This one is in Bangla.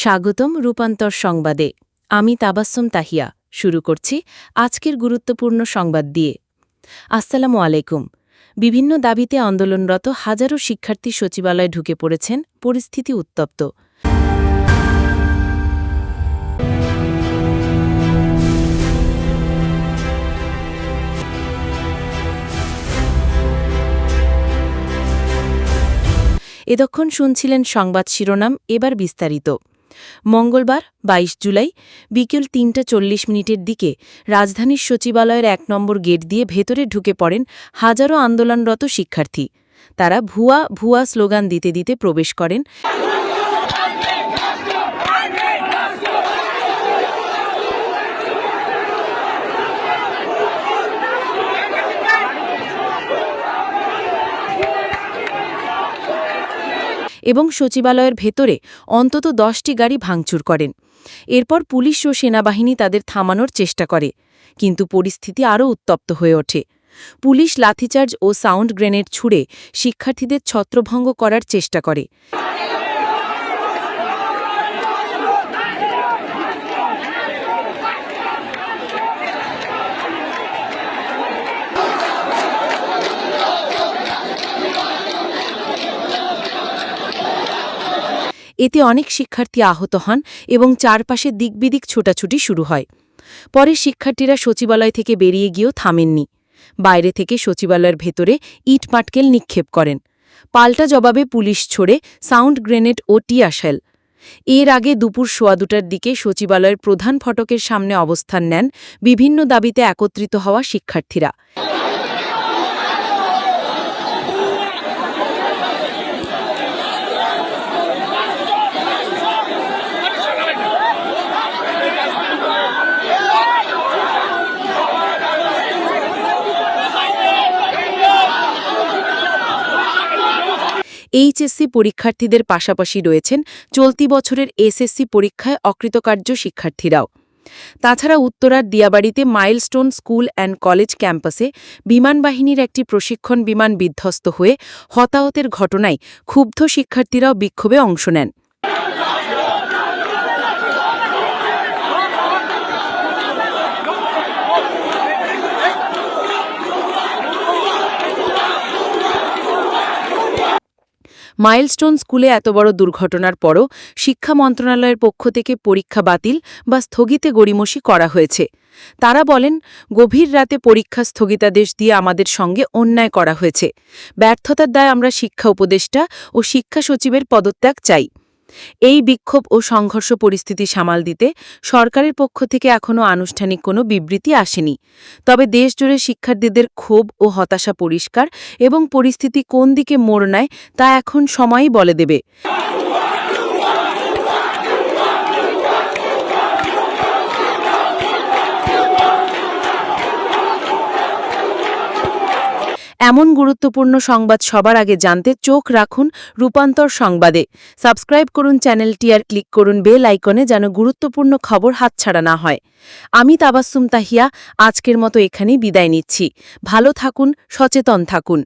স্বাগতম রূপান্তর সংবাদে। আমি তাবাssum তাহিয়া। শুরু করছি আজকের গুরুত্বপূর্ণ সংবাদ দিয়ে। আসসালামু আলাইকুম। বিভিন্ন দাবিতে আন্দোলনরত হাজারো শিক্ষার্থী সচিবালয়ে ঢুকে পড়েছেন, পরিস্থিতি উত্তপ্ত। এতক্ষণ শুনছিলেন সংবাদ শিরোনাম, এবার বিস্তারিত। মঙ্গলবার ২২ জুলাই, বিকেল তিনটা চল্লিশ মিনিটের দিকে রাজধানীর সচিবালয়ের এক নম্বর গেট দিয়ে ভেতরে ঢুকে পড়েন হাজারো আন্দোলনরত শিক্ষার্থী। তারা ভুয়া ভুয়া স্লোগান দিতে দিতে প্রবেশ করেন। এবং সচিবালয়ের ভেতরে অন্তত দশটি গাড়ি ভাঙচুর করেন। এরপর পুলিশ ও সেনাবাহিনী তাদের থামানোর চেষ্টা করে, কিন্তু পরিস্থিতি আরও উত্তপ্ত হয়ে ওঠে। পুলিশ লাথিচার্জ ও সাউন্ড গ্রেনেড ছুড়ে শিক্ষার্থীদের ছত্রভঙ্গ করার চেষ্টা করে। এতে অনেক শিক্ষার্থী আহত হন এবং চারপাশে দিকবিদিক ছোটাছুটি শুরু হয়। পরে শিক্ষার্থীরা সচিবালয় থেকে বেরিয়ে গিয়েও থামেননি। বাইরে থেকে সচিবালয়ের ভেতরে ইট পাটকেল নিক্ষেপ করেন। পাল্টা জবাবে পুলিশ ছড়ে সাউন্ড গ্রেনেড ও টিয়াশেল এর আগে দুপুর সোয়া দুটার দিকে সচিবালয়ের প্রধান ফটকের সামনে অবস্থান নেন বিভিন্ন দাবিতে একত্রিত হওয়া শিক্ষার্থীরা। এইচএসসি পরীক্ষার্থীদের পাশাপাশি রয়েছেন চলতি বছরের এসএসসি পরীক্ষায় অকৃতকার্য শিক্ষার্থীরাও। তাছাড়া উত্তরার দিয়াবাড়িতে মাইলস্টোন স্কুল অ্যান্ড কলেজ ক্যাম্পাসে বিমানবাহিনীর একটি প্রশিক্ষণ বিমান বিধ্বস্ত হয়ে হতাহতের ঘটনায় ক্ষুব্ধ শিক্ষার্থীরাও বিক্ষোভে অংশ নেন। মাইলস্টোন স্কুলে এত বড় দুর্ঘটনার পরও শিক্ষা মন্ত্রণালয়ের পক্ষ থেকে পরীক্ষা বাতিল বা স্থগিতে গড়িমসি করা হয়েছে। তারা বলেন, গভীর রাতে পরীক্ষা স্থগিতাদেশ দিয়ে আমাদের সঙ্গে অন্যায় করা হয়েছে। ব্যর্থতার দায় আমরা শিক্ষা উপদেষ্টা ও শিক্ষা সচিবের পদত্যাগ চাই। এই বিক্ষোভ ও সংঘর্ষ পরিস্থিতি সামাল দিতে সরকারের পক্ষ থেকে এখনও আনুষ্ঠানিক কোনো বিবৃতি আসেনি। তবে দেশজুড়ে শিক্ষার্থীদের ক্ষোভ ও হতাশা পরিষ্কার এবং পরিস্থিতি কোন দিকে মোড় নেয় তা এখন সময়ই বলে দেবে। এমন গুরুত্বপূর্ণ সংবাদ সবার আগে জানতে চোখ রাখুন রূপান্তর সংবাদে। সাবস্ক্রাইব করুন চ্যানেলটি আর ক্লিক করুন বেল আইকনে যেন গুরুত্বপূর্ণ খবর হাতছাড়া না হয়। আমি তাবাসুম তাহিয়া, আজকের মতো এখানেই বিদায় নিচ্ছি। ভালো থাকুন, সচেতন থাকুন।